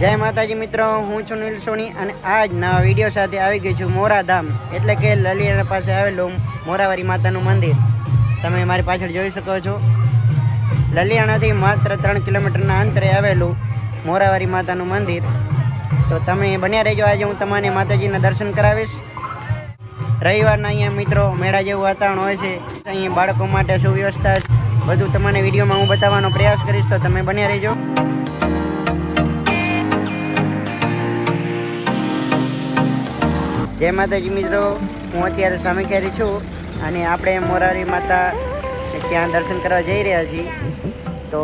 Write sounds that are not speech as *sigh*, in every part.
જય માતાજી મિત્રો, હું છું નીલ સોની અને આજ નવા વીડિયો સાથે આવી ગયો છું મોરાધામ એટલે કે લલિયાના પાસે આવેલું મોરાવારી માતાનું મંદિર. તમે મારી પાછળ જોઈ શકો છો. લલિયાણાથી માત્ર ત્રણ કિલોમીટરના અંતરે આવેલું મોરાવારી માતાનું મંદિર. તો તમે બન્યા રહેજો. આજે હું તમને માતાજીના દર્શન કરાવીશ. રવિવારના અહીંયા મિત્રો મેળા જેવું વાતાવરણ હોય છે. અહીંયા બાળકો માટે સુવ્યવસ્થા બધું તમને વિડીયોમાં હું બતાવવાનો પ્રયાસ કરીશ. તો તમે બન્યા રહેજો. જય માતાજી મિત્રો, હું અત્યારે સામેખેરી છું અને આપણે મોરારી માતા ત્યાં દર્શન કરવા જઈ રહ્યા છીએ. તો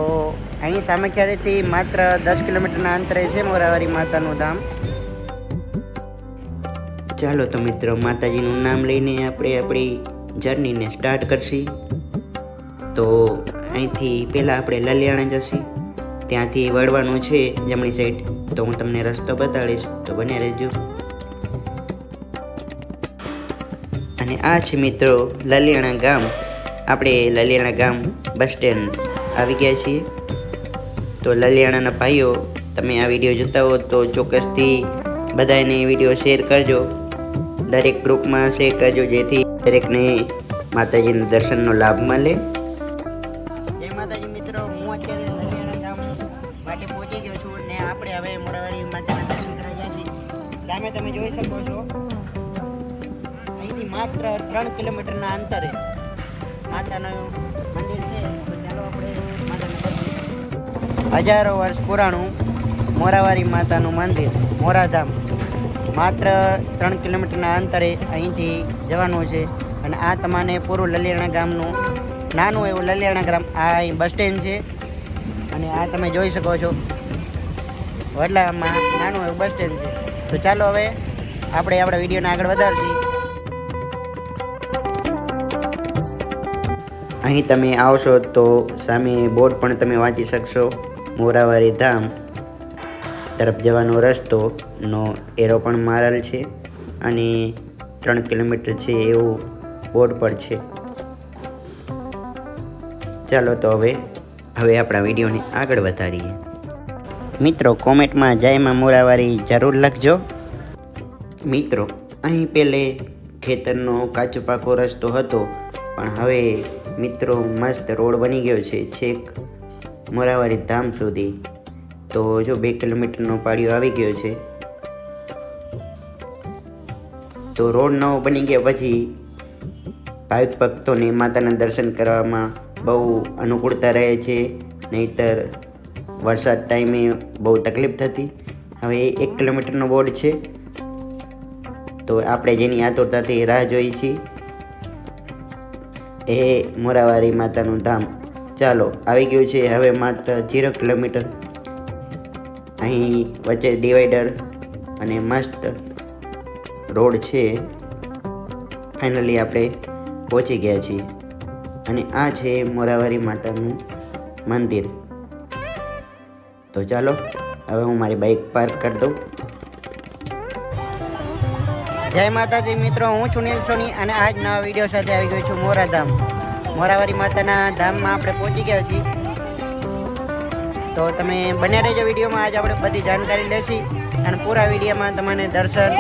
અહીં સામેખેરીથી માત્ર દસ કિલોમીટરના અંતરે છે મોરાવારી માતાનું ધામ. ચાલો તો મિત્રો, માતાજીનું નામ લઈને આપણે આપણી જર્નીને સ્ટાર્ટ કરશી. તો અહીંથી પહેલાં આપણે લલિયાણા જશી. ત્યાંથી વળવાનું છે જમણી સાઈડ. તો હું તમને રસ્તો બતાડીશ. તો બને રહેજો. અને આ છે મિત્રો લલિયાણા ગામ. આપણે લલિયાણા ગામ બસ સ્ટેન્ડ આવી ગયા છીએ. તો લલિયાણાના ભાઈઓ, તમે આ વીડિયો જોતા હો તો ચોક્કસથી બધાને વીડિયો શેર કરજો. દરેક ગ્રુપમાં શેર કરજો જેથી દરેકને માતાજીના દર્શનનો લાભ મળે. મંદિર છે હજારો વર્ષ પુરાણું મોરાવારી માતાનું મંદિર, મોરાધામ. માત્ર ત્રણ કિલોમીટરના અંતરે અહીંથી જવાનું છે અને આ તમારે પૂરું લલિયાણા ગામનું, નાનું એવું લલિયાણા ગ્રામ, આ અહીં બસ સ્ટેન્ડ છે. અને આ તમે જોઈ શકો છો વડલામાં નાનું એવું બસ સ્ટેન્ડ છે. તો ચાલો હવે આપણે આપણા વિડીયોને આગળ વધારશી. અહીં તમે આવશો તો સામે બોર્ડ પણ તમે વાંચી શકશો. મોરાવારી ધામ તરફ જવાનો રસ્તો નો એરો પણ મારેલ છે અને ત્રણ કિલોમીટર છે એવું બોર્ડ પર છે. ચાલો તો હવે હવે આપણા વિડીયોને આગળ વધારીએ. મિત્રો, કોમેન્ટમાં જયમાં મોરાવારી જરૂર લખજો. મિત્રો, અહીં પહેલે ખેતરનો કાચો પાકો રસ્તો હતો, પણ હવે મિત્રો, મસ્ત રોડ બની ગયો છે છેક મોરાવારી ધામ સુધી. તો જો બે કિલોમીટરનો પાળીઓ આવી ગયો છે. તો રોડ નવો બની ગયા પછી ભાવિક ભક્તોને માતાના દર્શન કરવામાં બહુ અનુકૂળતા રહે છે. નહીતર વરસાદ ટાઈમે બહુ તકલીફ થતી. હવે એક કિલોમીટરનો બોર્ડ છે. તો આપણે જેની આતુરતાથી રાહ જોઈએ છીએ. એ મોરાવારી માતાનું ધામ. ચાલો, આવી ગયું છે હવે માત્ર જીરો કિલોમીટર. અહીં વચ્ચે ડિવાઈડર અને મસ્ત રોડ છે. ફાઇનલી આપણે પહોંચી ગયા છીએ. અને આ છે મોરાવારી માતાનું મંદિર. તો ચાલો, હવે હું મારી બાઇક પાર્ક કરી દઉં. જય માતાજી મિત્રો, હું છું નીલ સોની અને આજ નવા વીડિયો સાથે આવી ગયો છું મોરાધામ. મોરાવારી માતાના ધામમાં આપણે પહોંચી ગયા છીએ. તો તમે બને રહેજો વિડીયોમાં, આજ આપણે બધી જાણકારી લેશી અને પૂરા વિડીયોમાં તમને દર્શન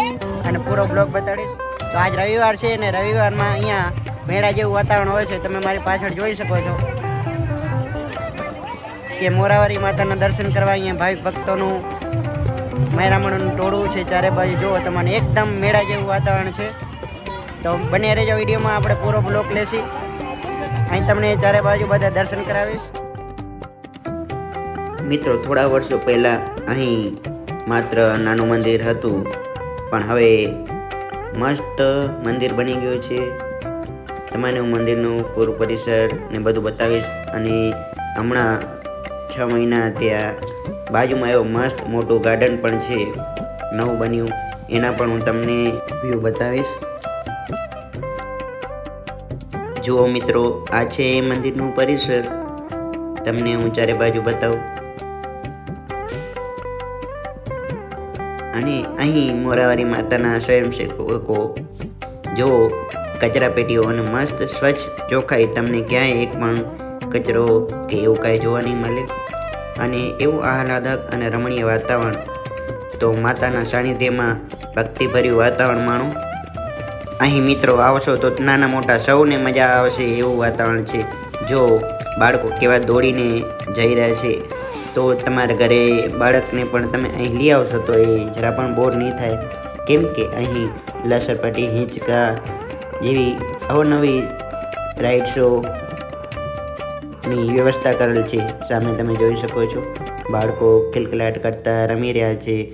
અને પૂરો બ્લોગ બતાડીશ. તો આજ રવિવાર છે અને રવિવારમાં અહીંયા મેળા જેવું વાતાવરણ હોય છે, તમે મારી પાછળ જોઈ શકો છો કે મોરાવારી માતાના દર્શન કરવા અહીંયા ભાવિક ભક્તોનું મહેરામણનું ટોળું છે ચારે બાજુ. જુઓ તમને એકદમ મેળા જેવું વાતાવરણ છે. તો બને રહેજો વિડીયોમાં, આપણે પૂરો બ્લોક લેશી. અહીં તમને ચારે બાજુ બધા દર્શન કરાવીશ. મિત્રો, થોડા વર્ષો પહેલાં અહીં માત્ર નાનું મંદિર હતું, પણ હવે મસ્ત મંદિર બની ગયું છે. તમને હું મંદિરનું પૂરું પરિસર ને બધું બતાવીશ. અને હમણાં છ મહિના ત્યાં બાજુમાં એવો મસ્ત મોટું ગાર્ડન પણ છે, નવું બન્યું. એના પણ હું તમને વ્યૂ બતાવીશ. જુઓ મિત્રો, આ છે એ મંદિરનું પરિસર. તમને હું ચારે બાજુ બતાવું. અને અહીં મોરાવારી માતાના સ્વયંસેવકો જો કચરા પેટીઓ અને મસ્ત સ્વચ્છ ચોખ્ખાઈ તમને ક્યાંય એક પણ કચરો કે એવું કાંઈ જોવા નહીં મળે. અને એવું આહલાદક અને રમણીય વાતાવરણ. તો માતાના સાનિધ્યમાં ભક્તિભર્યું વાતાવરણ માણો. અહીં મિત્રો આવશો તો નાના મોટા સૌને મજા આવશે એવું વાતાવરણ છે. જો બાળકો કેવા દોડીને જઈ રહ્યા છે, તો તમારા ઘરે બાળકને પણ તમે અહીં લઈ આવશો તો એ જરા પણ બોર નહીં થાય. કેમ કે અહીં લસરપટ્ટી, હિંચકા જેવી અવનવી રાઇડ શો ની વ્યવસ્થા કરેલ છે, સામે તમે જોઈ શકો છો. બાળકો ખિલખિલાટ કરતા રમી રહ્યા છે.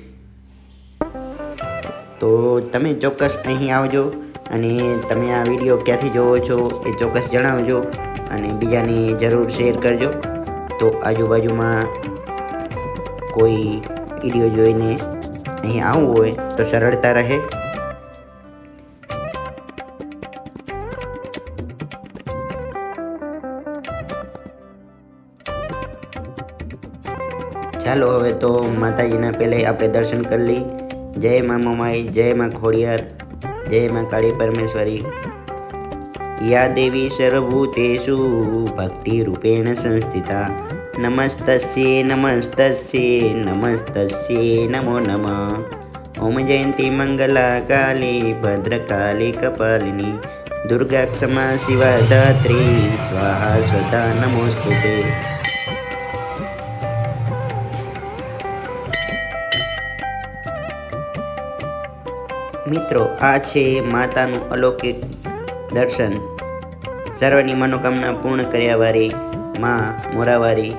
તો તમે ચોક્કસ અહીં આવજો અને તમે આ વીડિયો ક્યાંથી જોવો છો એ ચોક્કસ જણાવજો અને બીજાને જરૂર શેર કરજો. તો આજુબાજુમાં કોઈ વીડિયો જોઈને અહીં આવવું હોય તો સરળતા રહે. ચાલો હવે તો માતાજીના પહેલે આપણે દર્શન કરી લઈ. જય માં મમાઈ, જય માં ખોડિયાર, જય માં કાળી પરમેશ્વરી. યા દેવી સર્વભૂતેષુ ભક્તિ રૂપેણ સંસ્થિતા. નમસ્તસ્યે નમસ્તસ્યે નમસ્તસ્યે નમો નમઃ. ઓમ જયંતિ મંગલા કાલી ભદ્રકાલી કપાલિની. દુર્ગા ક્ષમા શિવા દાત્રી સ્વાહા સ્વતા નમોસ્તુતે. મિત્રો, આ છે માતાનું અલૌકિક દર્શન. સર્વની મનોકામના પૂર્ણ કર્યાવારી માં મોરાવારી.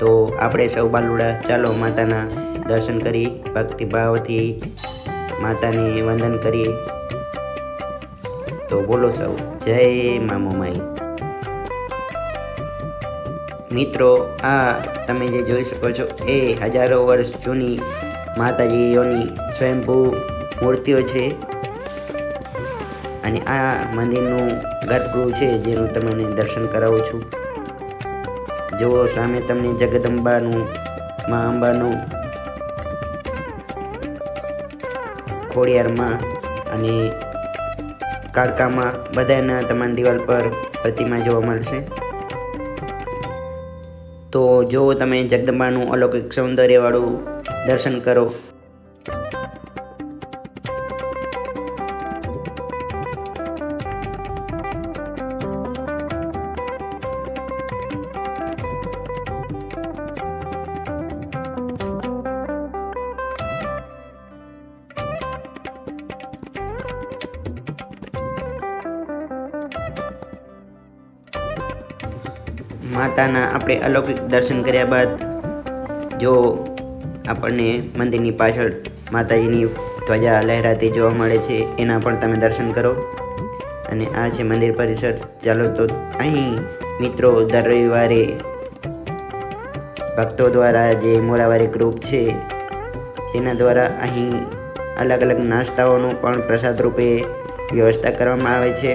તો આપણે સૌ બાલુડા, ચાલો માતાના દર્શન કરી, ભક્તિભાવથી માતાને વંદન કરીએ તો બોલો સૌ, જય મામો માઈ મિત્રો, આ તમે જે જોઈ શકો છો, એ હજારો વર્ષ જૂની માતાજીઓની સ્વયંભૂ મૂર્તિઓ છે. અને આ મંદિરનું ગર્ભગૃહ છે, જેનું તમને દર્શન કરાવું છું. જુઓ, સામે તમને જગદંબાનું, મા અંબાનું, ખોડિયારમાં અને કાળકામાં બધાના તમામ દિવાલ પર પ્રતિમા જોવા મળશે. તો જો તમે જગદંબાનું અલૌકિક સૌંદર્યવાળું દર્શન કરો. માતાના આપણે અલૌકિક દર્શન કર્યા બાદ જો આપણને મંદિરની પાછળ માતાજીની ધ્વજા લહેરાતી જોવા મળે છે, એના પણ તમે દર્શન કરો. અને આ છે મંદિર પરિસર. ચાલો તો અહીં મિત્રો દર રવિવારે ભક્તો દ્વારા જે મોરાવારી ગ્રુપ છે, તેના દ્વારા અહીં અલગ અલગ નાસ્તાઓનું પણ પ્રસાદ રૂપે વ્યવસ્થા કરવામાં આવે છે.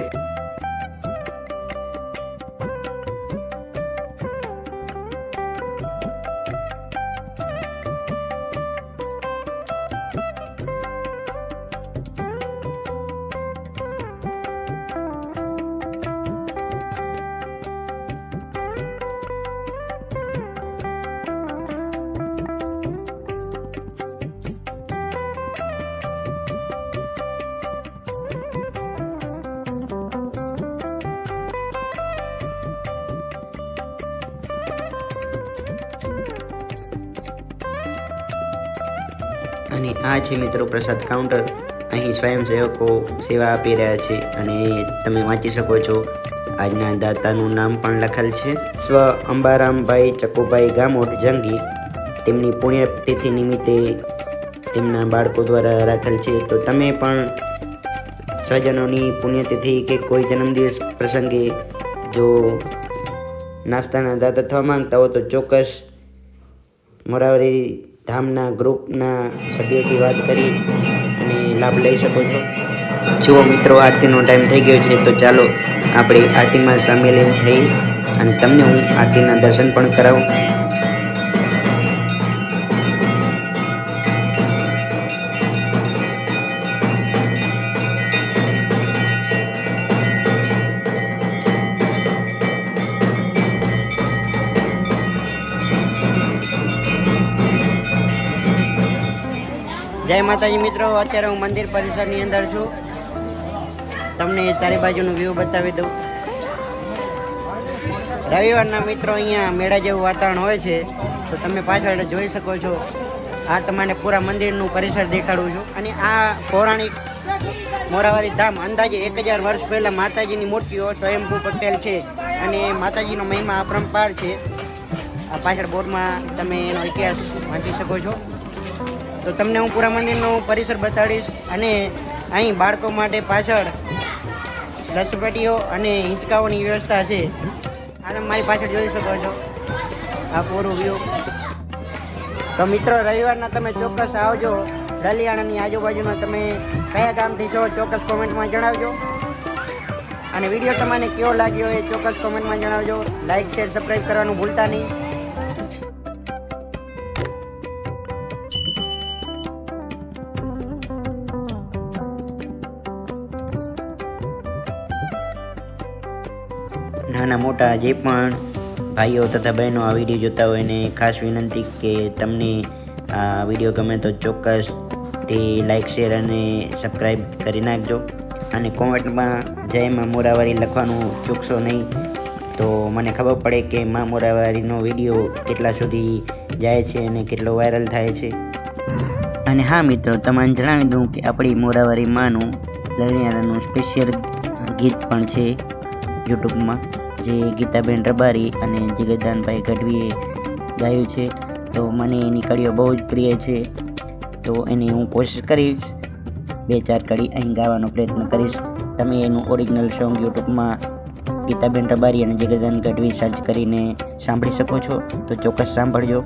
અને આ છે મિત્રો પ્રસાદ કાઉન્ટર અહીં સ્વયંસેવકો સેવા આપી રહ્યા છે અને તમે વાંચી શકો છો. આજના દાતાનું નામ પણ લખેલ છે. સ્વ અંબારામભાઈ ચકુભાઈ ગામોટ જંગી. તેમની પુણ્યતિથિ નિમિત્તે તેમના બાળકો દ્વારા રાખેલ છે. તો તમે પણ સ્વજનોની પુણ્યતિથિ કે કોઈ જન્મદિવસ પ્રસંગે જો નાસ્તાના દાતા થવા માંગતા હો તો ચોક્કસ મોરાવરી ધામના ગ્રુપના સભ્યોથી વાત કરી અને લાભ લઈ શકો છો. જુઓ મિત્રો, આરતીનો ટાઈમ થઈ ગયો છે, તો ચાલો આપણે આરતીમાં સામેલ થઈ અને તમને હું આરતીના દર્શન પણ કરાવું. માતાજી મિત્રો, અત્યારે હું મંદિર પરિસરની અંદર છું. તમને ચારે બાજુનું વ્યૂ બતાવી દઉં. રવિવારના મિત્રો અહીંયા મેળા જેવું વાતાવરણ હોય છે, તો તમે પાછળ જોઈ શકો છો. આ તમારે પૂરા મંદિરનું પરિસર દેખાડું છું. અને આ પૌરાણિક મોરાવારી ધામ અંદાજે એક હજાર વર્ષ પહેલાં માતાજીની મૂર્તિઓ સ્વયંભૂ પટેલ છે. અને માતાજીનો મહિમા અપરંપાર છે. આ પાછળ બોર્ડમાં તમે એનો ઇતિહાસ વાંચી શકો છો. તો તમને હું પૂરા મંદિરનો પરિસર બતાડીશ અને અહીં બાળકો માટે પાછળ લસપટીઓ અને હિંચકાઓની વ્યવસ્થા છે. આ તમે મારી પાછળ જોઈ શકો છો. આ પૂરું વ્યૂ તો મિત્રો, રવિવારના તમે ચોક્કસ આવજો. ડલિયાણાની આજુબાજુના તમે કયા ગામથી છો, ચોક્કસ કોમેન્ટમાં જણાવજો. અને વીડિયો તમને કેવો લાગ્યો એ ચોક્કસ કોમેન્ટમાં જણાવજો. લાઇક શેર સબસ્ક્રાઈબ કરવાનું ભૂલતા નહીં. નાના મોટા જે પણ ભાઈઓ તથા બહેનો આ વીડિયો જોતા હોય એને ખાસ વિનંતી કે તમને આ વીડિયો ગમે તો ચોક્કસ તે લાઇક શેર અને સબસ્ક્રાઈબ કરી નાખજો. અને કોમેન્ટમાં જય માં મોરાવારી લખવાનું ચૂકશો નહીં. તો મને ખબર પડે કે માં મોરાવારીનો વીડિયો કેટલા સુધી જાય છે અને કેટલો વાયરલ થાય છે. અને હા મિત્રો તમને જણાવી દઉં કે આપણી મોરાવારી માનું લણિયારાનું સ્પેશિયલ ગીત પણ છે યુટ્યુબમાં જે ગીતાબેન રબારી અને જગદાનભાઈ ગઢવીએ ગાયું છે, તો મને એની કડીઓ બહુ જ પ્રિય છે. તો એની હું કોશિશ કરીશ બે ચાર કડી અહીં ગાવાનો પ્રયત્ન કરીશ. તમે એનું ઓરિજિનલ સોંગ યુટ્યુબમાં ગીતાબેન રબારી અને જગદાન ગઢવી સર્ચ કરીને સાંભળી શકો છો. તો ચોક્કસ સાંભળજો.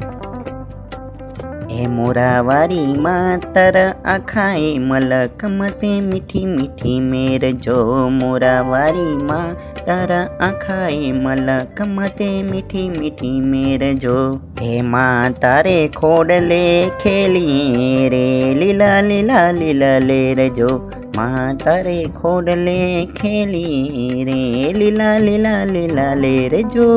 હે મોરાવારી માતર આખાએ મલક મતે મીઠી મીઠી મેર જો. મોરાવારી માતર તારા આખાએ મલક મતે મીઠી મીઠી મેર જો. હે માં તારે ખોડલે ખેલીએ રે. લીલા લીલા લીલા લેર જો. માં તારે ખોડલે ખેલી રે. લીલા લીલા લીલા લેર જો.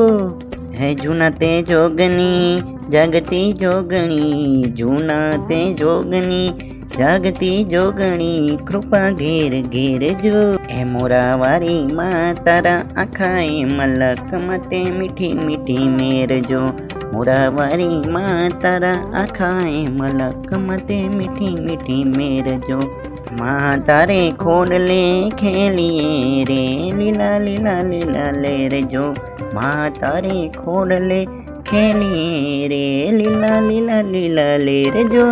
હે જૂના તે જોગની જાગતી જોગણી જૂના તે જોગની જાગતી જોગણી કૃપા ઘેર ઘેર જો હે મોરાવારી માં તારા આખાએ મલક મતે મીઠી મીઠી મેર જો મોરાવારી માં તારા આખાએ મલક મતે મીઠી મીઠી મેર જો માં તારે ખોડલે ખેલીએ રે લીલા લીલા લીલા લેર જો માં તારી ખોડલે ખેલી રે, લીલા લીલા લીલા લેર જો.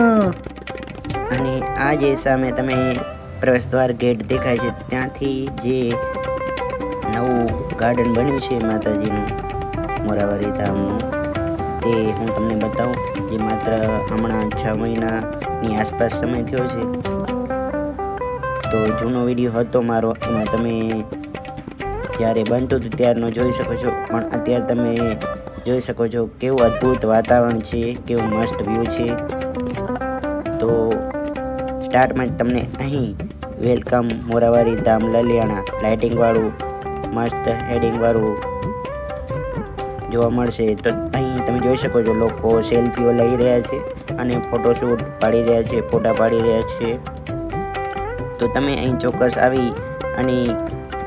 અને આ જે સામે તમે પ્રવેશદ્વાર ગેટ દેખાય છે, ત્યાંથી જે નવું ગાર્ડન બન્યું છે માતાજીનું, મોરાવારી ધામનું, તે હું તમને બતાવું, જે માત્ર હમણાં છ મહિનાની આસપાસ સમય થયો છે. તો જૂનો વીડિયો હતો મારો, એમાં તમે જ્યારે બનતું હતું ત્યારનો જોઈ શકો છો. પણ અત્યારે તમે જોઈ શકો છો કેવું અદ્ભુત વાતાવરણ છે, કેવું મસ્ત વ્યૂ છે. તો સ્ટાર્ટમાં જ તમને અહીં વેલકમ મોરાવારી ધામ લલિયાણા લાઇટિંગવાળું મસ્ત હેડિંગવાળું જોવા મળશે. તો અહીં તમે જોઈ શકો છો લોકો સેલ્ફીઓ લઈ રહ્યા છે અને ફોટોશૂટ પાડી રહ્યા છે, ફોટા પાડી રહ્યા છે. તો તમે અહીં ચોક્કસ આવી અને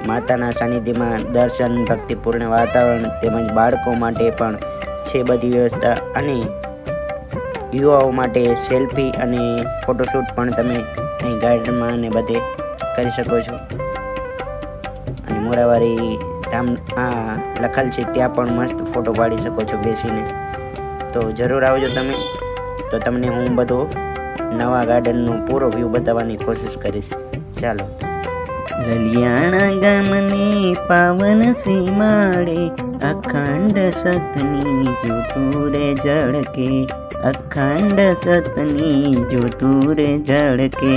માતાના સાનિધ્યમાં દર્શન, ભક્તિપૂર્ણ વાતાવરણ તેમજ બાળકો માટે પણ છે બધી વ્યવસ્થા. અને યુવાઓ માટે સેલ્ફી અને ફોટોશૂટ પણ તમે અહીં ગાર્ડનમાં અને બધે કરી શકો છો. અને મોરાવારી ધામ, આ લખેલ છે, ત્યાં પણ મસ્ત ફોટો પાડી શકો છો બેસીને. તો જરૂર આવજો તમે. તો તમને હું બધો નવા ગાર્ડનનો પૂરો વ્યૂ બતાવવાની કોશિશ કરીશ. ચાલો. લલિયાણા ગામની પાવન સીમાડે, અખંડ સતની જ્યોતુરે જળકે અખંડ સતની જ્યોતુરે જળકે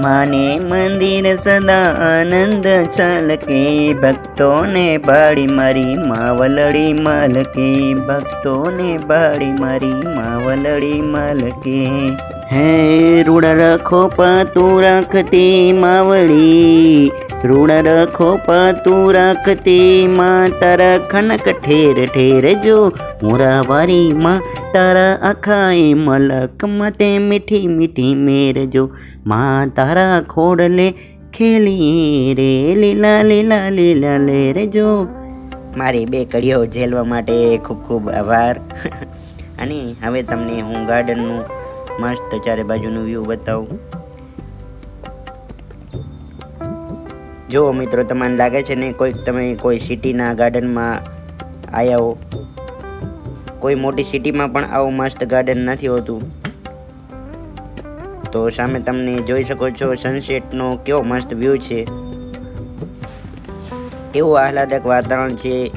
માને મંદિર સદા આનંદ છલકે, ભક્તોને બાળી મારી માવલડી મલકે, ભક્તોને બાળી મારી માવલડી મલકે. હે રૂડા રખો પાતું રાખતી માવળી. ઋણ રખો પાતું રાખતી માં તારા ખનક ઠેર ઠેર જો. મોરા વારીમાં તારા આખાએ મલક મતે મીઠી મીઠી મેર જો. માં તારા ખોડલે ખેલી રે, લીલા લીલા લીલા લે રે મારી બે કડીઓ ઝેલવા માટે ખૂબ ખૂબ આભાર. *laughs* અને હવે તમને હું ગાર્ડનનું મસ્ત ચારે બાજુનું વ્યૂ બતાવું જો મિત્રો, તમને લાગે છે ને કોઈક તમે કોઈ સિટીના ગાર્ડનમાં આવ્યા હો, કોઈ મોટી સિટીમાં પણ આવું મસ્ત ગાર્ડન નથી હોતું, તો સામે તમને જોઈ શકો છો સનસેટનો કેવો મસ્ત વ્યૂ છે. એવું આહલાદક વાતાવરણ છે.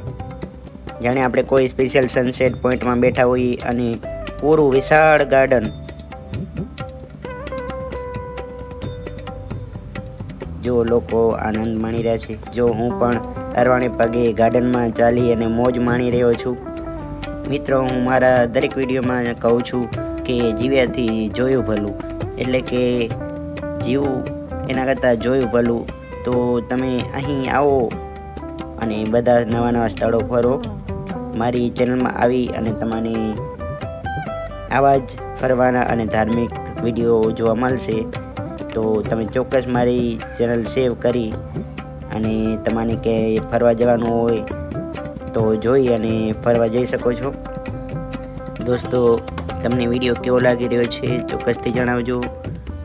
જાણે આપણે કોઈ સ્પેશિયલ સનસેટ પોઈન્ટમાં બેઠા હોઈએ અને પૂરું વિશાળ ગાર્ડન જો લોકો આનંદ માણી રહ્યા છે. જો હું પણ અરવાણે પગે ગાર્ડનમાં ચાલી અને મોજ માણી રહ્યો છું. મિત્રો, હું મારા દરેક વિડીયોમાં કહું છું કે જીવ્યાથી જોયું ભલું. એટલે કે જીવું એના કરતાં જોયું ભલું. તો તમે અહીં આવો અને બધા નવા નવા સ્થળો ફરો. મારી ચેનલમાં આવી અને તમારી આવા જ ફરવાના અને ધાર્મિક વીડિયો જોવા મળશે. તો તમે ચોક્કસ મારી ચેનલ સેવ કરી અને તમારે કે ફરવા જવાનું હોય તો જોઈ અને ફરવા જઈ શકો છો. દોસ્તો, તમને વીડિયો કેવો લાગી રહ્યો છે ચોક્કસથી જણાવજો.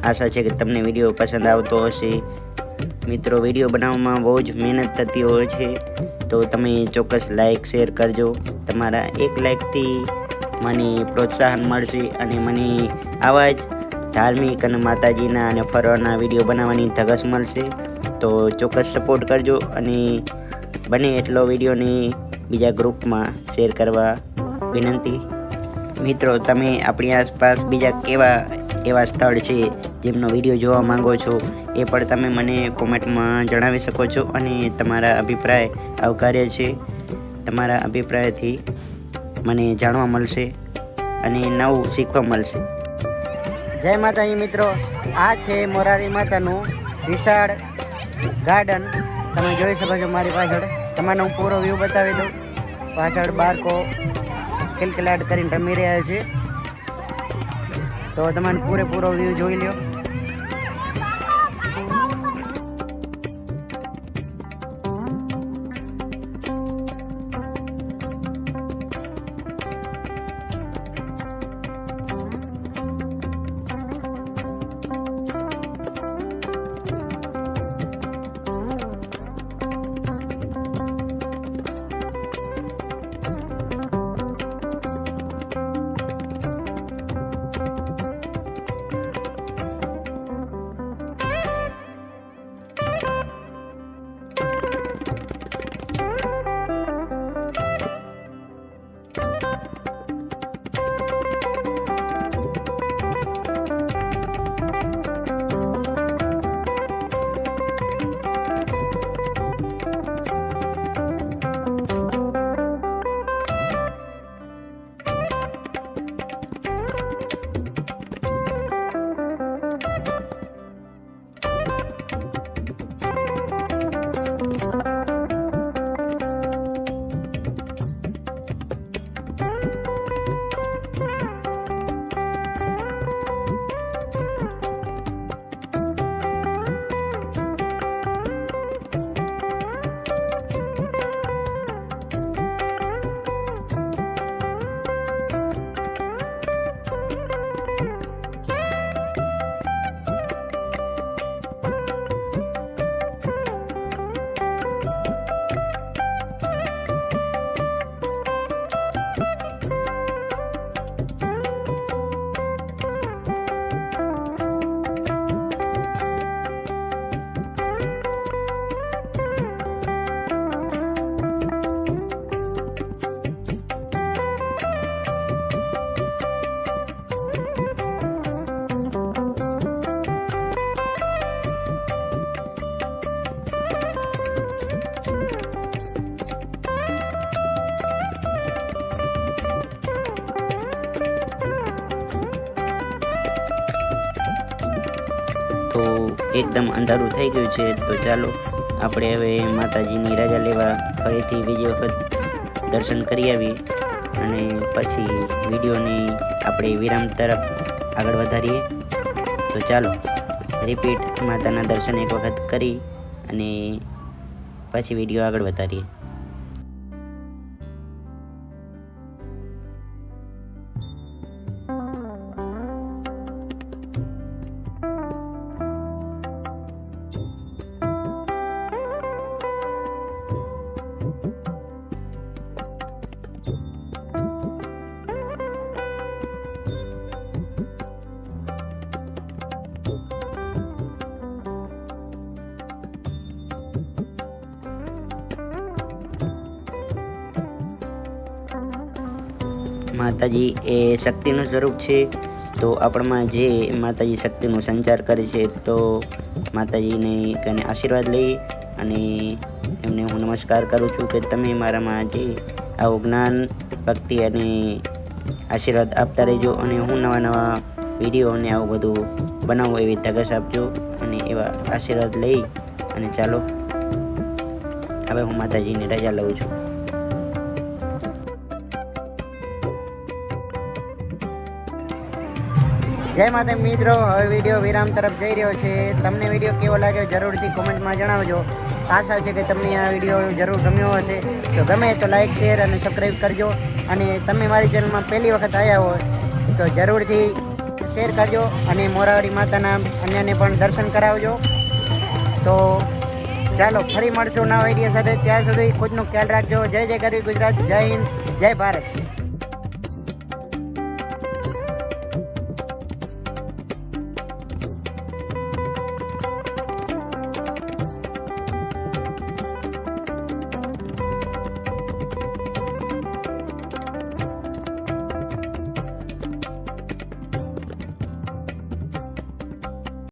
આશા છે કે તમને વીડિયો પસંદ આવતો હશે. મિત્રો, વીડિયો બનાવવામાં બહુ જ મહેનત થતી હોય છે. તો તમે ચોક્કસ લાઇક શેર કરજો. તમારા એક લાઇકથી મને પ્રોત્સાહન મળશે અને મને આવા જ ધાર્મિક અને માતાજીના અને ફરવાના વીડિયો બનાવવાની ધગસ મળશે. તો ચોક્કસ સપોર્ટ કરજો અને બને એટલો વિડીયોને બીજા ગ્રુપમાં શેર કરવા વિનંતી. મિત્રો, તમે આપણી આસપાસ બીજા કેવા એવા સ્થળ છે જેમનો વીડિયો જોવા માંગો છો એ પણ તમે મને કોમેન્ટમાં જણાવી શકો છો અને તમારા અભિપ્રાય આવકાર્ય છે. તમારા અભિપ્રાયથી મને જાણવા મળશે અને નવું શીખવા મળશે. જય માતાજી મિત્રો. આ છે મોરારી માતાનું વિશાળ ગાર્ડન. તમે જોઈ શકો છો મારી પાછળ. તમને હું પૂરો વ્યૂ બતાવી દઉં. પાછળ બાળકો કિલકિલાટ કરીને રમી રહ્યા છે. તો તમને પૂરેપૂરો વ્યૂ જોઈ લ્યો. એકદમ અંધારું થઈ ગયું છે, તો ચાલો આપણે હવે માતાજીની રજા લેવા ફરીથી બીજી વખત દર્શન કરી આવીએ અને પછી વિડીયોની આપણે વિરામ તરફ આગળ વધારીએ. તો ચાલો રિપીટ માતાના દર્શન એક વખત કરી અને પછી વીડિયો આગળ વધારીએ. માતાજી એ શક્તિનું સ્વરૂપ છે, તો આપણામાં જે માતાજી શક્તિનો સંચાર કરે છે, તો માતાજીને કને આશીર્વાદ લઈ અને એમને હું નમસ્કાર કરું છું કે તમે મારામાં જે આવું જ્ઞાન, ભક્તિ અને આશીર્વાદ આપતા રહેજો અને હું નવા નવા વીડિયો અને આવું બધું બનાવું એવી તગસ આપજો અને એવા આશીર્વાદ લઈ અને ચાલો, હવે હું માતાજીની રજા લઉં છું. જય માતા મિત્રો, હવે વીડિયો વિરામ તરફ જઈ રહ્યો છે. તમને વીડિયો કેવો લાગ્યો જરૂરથી કોમેન્ટમાં જણાવજો. આશા છે કે તમને આ વીડિયો જરૂર ગમ્યો હશે. તો ગમે તો લાઇક શેર અને સબસ્ક્રાઈબ કરજો. અને તમે મારી ચેનલમાં પહેલી વખત આવ્યા હોય, તો જરૂરથી શેર કરજો અને મોરાવાડી માતાના અન્યને પણ દર્શન કરાવજો. તો ચાલો, ફરી મળશું નવા વીડિયો સાથે. ત્યાં સુધી ખુદનું ખ્યાલ રાખજો. જય જય ગરવી ગુજરાત, જય હિન્દ, જય ભારત.